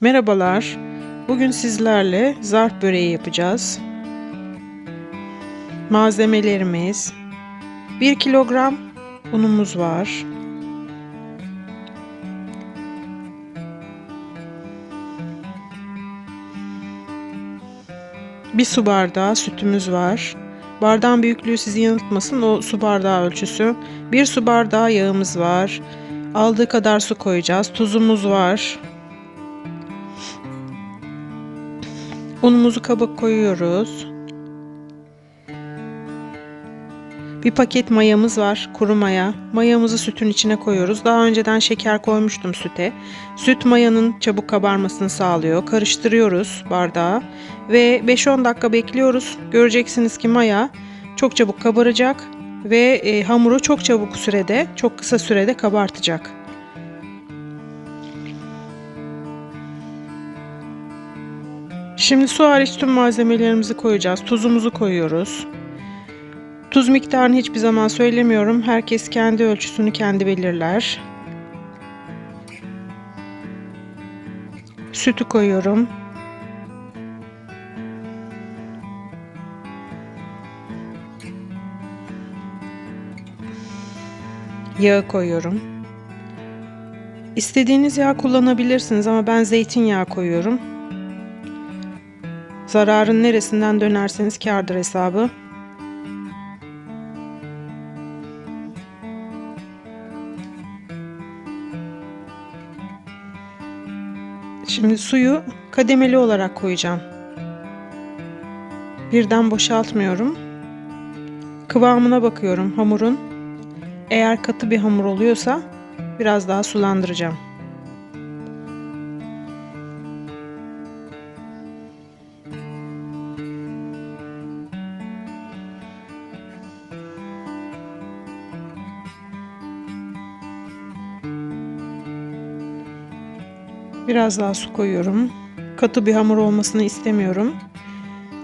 Merhabalar. Bugün sizlerle zarf böreği yapacağız. Malzemelerimiz 1 kilogram unumuz var. Bir su bardağı sütümüz var. Bardağın büyüklüğü sizi yanıltmasın. O su bardağı ölçüsü. Bir su bardağı yağımız var. Aldığı kadar su koyacağız. Tuzumuz var. Unumuzu kaba koyuyoruz. Bir paket mayamız var, kuru maya. Mayamızı sütün içine koyuyoruz. Daha önceden şeker koymuştum süte. Süt mayanın çabuk kabarmasını sağlıyor. Karıştırıyoruz bardağa ve 5-10 dakika bekliyoruz. Göreceksiniz ki maya çok çabuk kabaracak ve e, hamuru çok çabuk sürede, çok kısa sürede kabartacak. Şimdi su hariç tüm malzemelerimizi koyacağız. Tuzumuzu koyuyoruz. Tuz miktarını hiçbir zaman söylemiyorum. Herkes kendi ölçüsünü kendi belirler. Sütü koyuyorum. Yağı koyuyorum. İstediğiniz yağ kullanabilirsiniz ama ben zeytinyağı koyuyorum. Zararın neresinden dönerseniz kârdır hesabı. Şimdi suyu kademeli olarak koyacağım. Birden boşaltmıyorum. Kıvamına bakıyorum hamurun. Eğer katı bir hamur oluyorsa biraz daha sulandıracağım. Biraz daha su koyuyorum. Katı bir hamur olmasını istemiyorum.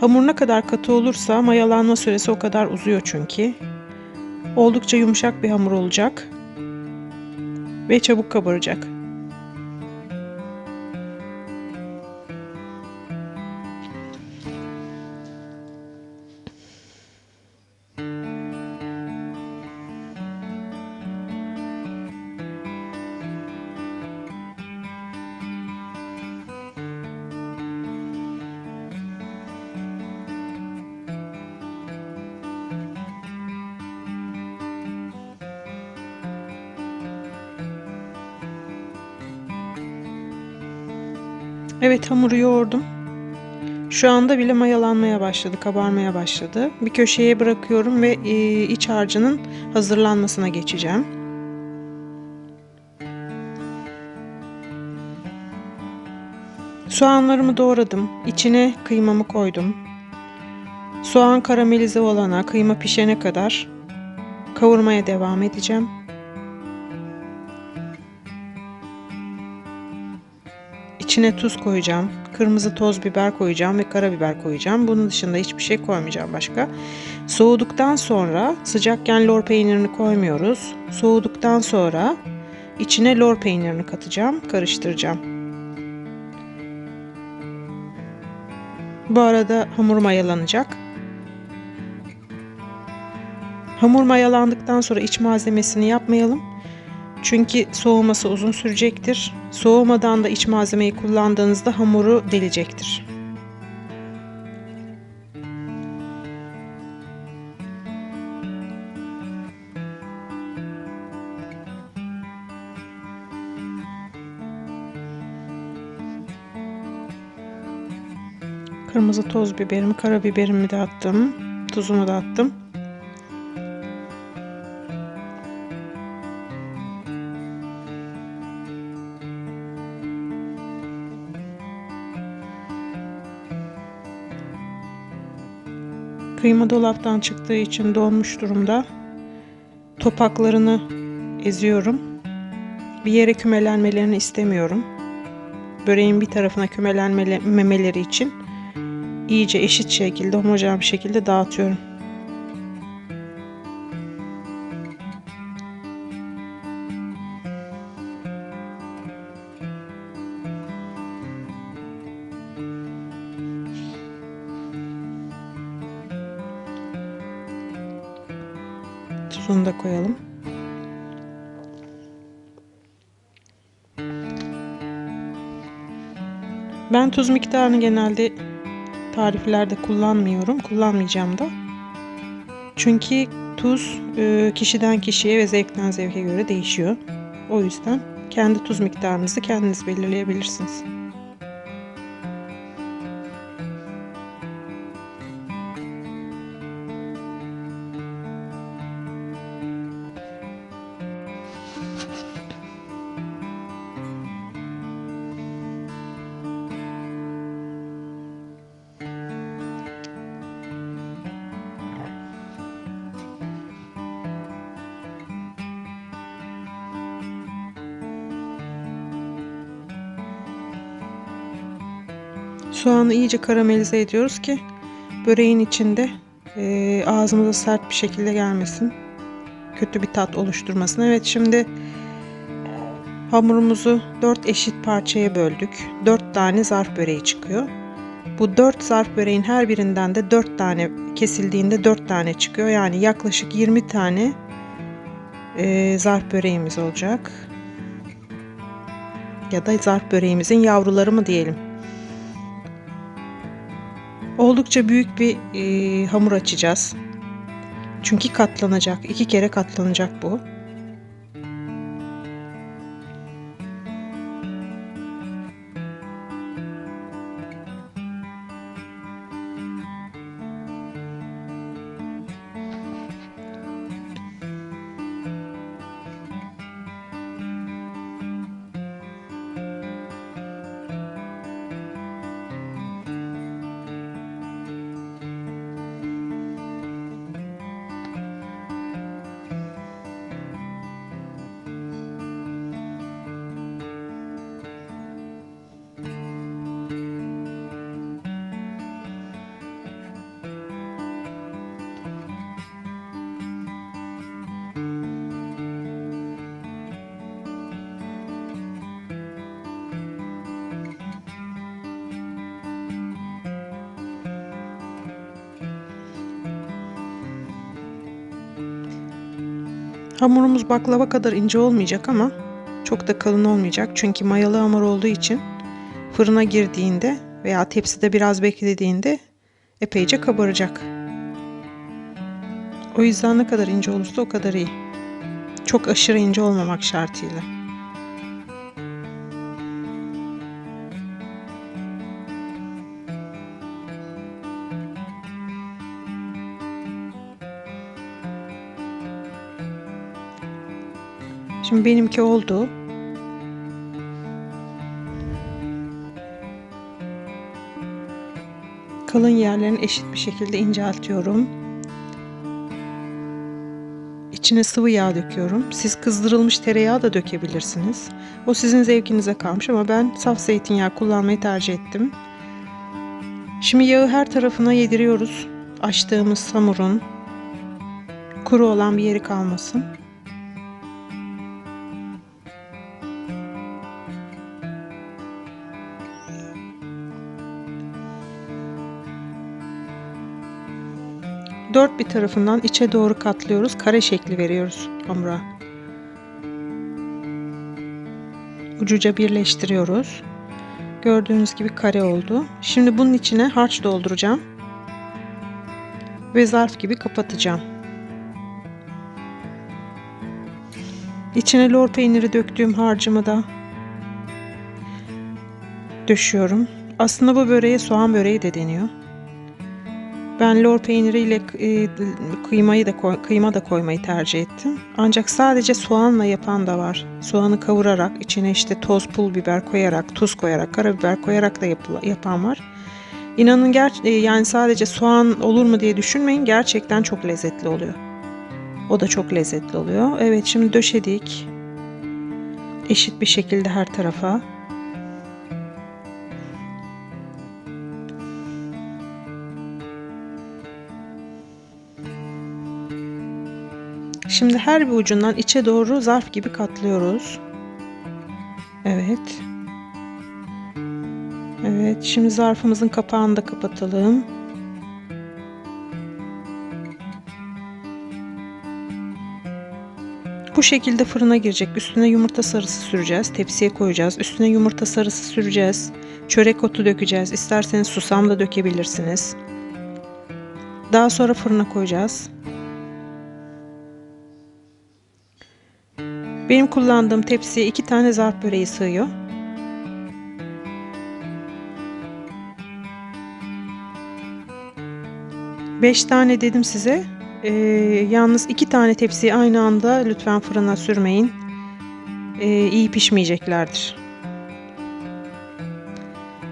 Hamur ne kadar katı olursa mayalanma süresi o kadar uzuyor çünkü. Oldukça yumuşak bir hamur olacak ve çabuk kabaracak. Evet hamuru yoğurdum. Şu anda bile mayalanmaya başladı, kabarmaya başladı. Bir köşeye bırakıyorum ve e, iç harcının hazırlanmasına geçeceğim. Soğanlarımı doğradım. İçine kıymamı koydum. Soğan karamelize olana, kıyma pişene kadar kavurmaya devam edeceğim. İçine tuz koyacağım. Kırmızı toz biber koyacağım ve karabiber koyacağım. Bunun dışında hiçbir şey koymayacağım başka. Soğuduktan sonra sıcakken lor peynirini koymuyoruz. Soğuduktan sonra içine lor peynirini katacağım. Karıştıracağım. Bu arada hamur mayalanacak. Hamur mayalandıktan sonra iç malzemesini yapmayalım. Çünkü soğuması uzun sürecektir. Soğumadan da iç malzemeyi kullandığınızda hamuru delecektir. Kırmızı toz biberimi, karabiberimi de attım. Tuzumu da attım. Kıyma dolaptan çıktığı için donmuş durumda. Topaklarını eziyorum. Bir yere kümelenmelerini istemiyorum. Böreğin bir tarafına kümelenmemeleri için iyice eşit şekilde, homojen bir şekilde dağıtıyorum. Tuzunu da koyalım. Ben tuz miktarını genelde tariflerde kullanmıyorum. Kullanmayacağım da. Çünkü tuz e, kişiden kişiye ve zevkten zevke göre değişiyor. O yüzden kendi tuz miktarınızı kendiniz belirleyebilirsiniz. Soğanı iyice karamelize ediyoruz ki böreğin içinde e, ağzımıza sert bir şekilde gelmesin. Kötü bir tat oluşturmasın. Evet şimdi hamurumuzu 4 eşit parçaya böldük. 4 tane zarf böreği çıkıyor. Bu 4 zarf böreğin her birinden de 4 tane kesildiğinde 4 tane çıkıyor. Yani yaklaşık 20 tane e, zarf böreğimiz olacak. Ya da zarf böreğimizin yavruları mı diyelim. Oldukça büyük bir e, hamur açacağız. Çünkü katlanacak. iki kere katlanacak bu. Hamurumuz baklava kadar ince olmayacak ama çok da kalın olmayacak. Çünkü mayalı hamur olduğu için fırına girdiğinde veya tepside biraz beklediğinde epeyce kabaracak. O yüzden ne kadar ince olursa o kadar iyi. Çok aşırı ince olmamak şartıyla. Şimdi benimki oldu. Kalın yerlerini eşit bir şekilde inceltiyorum. İçine sıvı yağ döküyorum. Siz kızdırılmış tereyağı da dökebilirsiniz. O sizin zevkinize kalmış ama ben saf zeytinyağı kullanmayı tercih ettim. Şimdi yağı her tarafına yediriyoruz. Açtığımız hamurun kuru olan bir yeri kalmasın. Dört bir tarafından içe doğru katlıyoruz. Kare şekli veriyoruz hamura. Ucuca birleştiriyoruz. Gördüğünüz gibi kare oldu. Şimdi bunun içine harç dolduracağım. Ve zarf gibi kapatacağım. İçine lor peyniri döktüğüm harcımı da döşüyorum. Aslında bu böreğe soğan böreği de deniyor. Ben lor peyniriyle e, kıymayı da kıyma da koymayı tercih ettim. Ancak sadece soğanla yapan da var. Soğanı kavurarak içine işte toz pul biber koyarak, tuz koyarak, karabiber koyarak da yapan var. İnanın ger e, yani sadece soğan olur mu diye düşünmeyin. Gerçekten çok lezzetli oluyor. O da çok lezzetli oluyor. Evet şimdi döşedik. Eşit bir şekilde her tarafa. Şimdi her bir ucundan içe doğru zarf gibi katlıyoruz. Evet. Evet, şimdi zarfımızın kapağını da kapatalım. Bu şekilde fırına girecek. Üstüne yumurta sarısı süreceğiz. Tepsiye koyacağız. Üstüne yumurta sarısı süreceğiz. Çörek otu dökeceğiz. İsterseniz susam da dökebilirsiniz. Daha sonra fırına koyacağız. Benim kullandığım tepsiye iki tane zarf böreği sığıyor. Beş tane dedim size. Ee, yalnız iki tane tepsiyi aynı anda lütfen fırına sürmeyin. Ee, iyi pişmeyeceklerdir.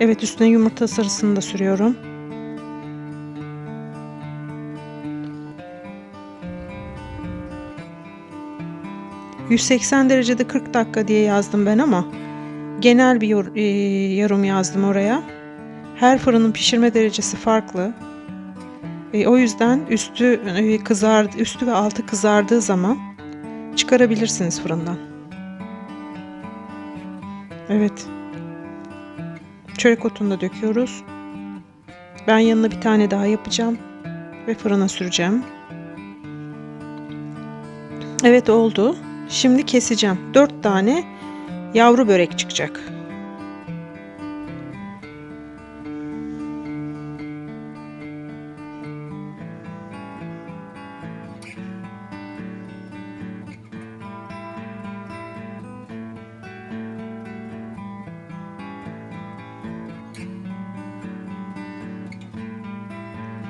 Evet üstüne yumurta sarısını da sürüyorum. ...180 derecede 40 dakika diye yazdım ben ama... ...genel bir yor- e, yorum yazdım oraya. Her fırının pişirme derecesi farklı. E, o yüzden üstü e, kızar, üstü ve altı kızardığı zaman çıkarabilirsiniz fırından. Evet. Çörek otunu da döküyoruz. Ben yanına bir tane daha yapacağım ve fırına süreceğim. Evet oldu. Şimdi keseceğim. 4 tane yavru börek çıkacak.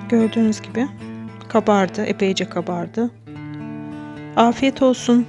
Gördüğünüz gibi kabardı, epeyce kabardı. Afiyet olsun.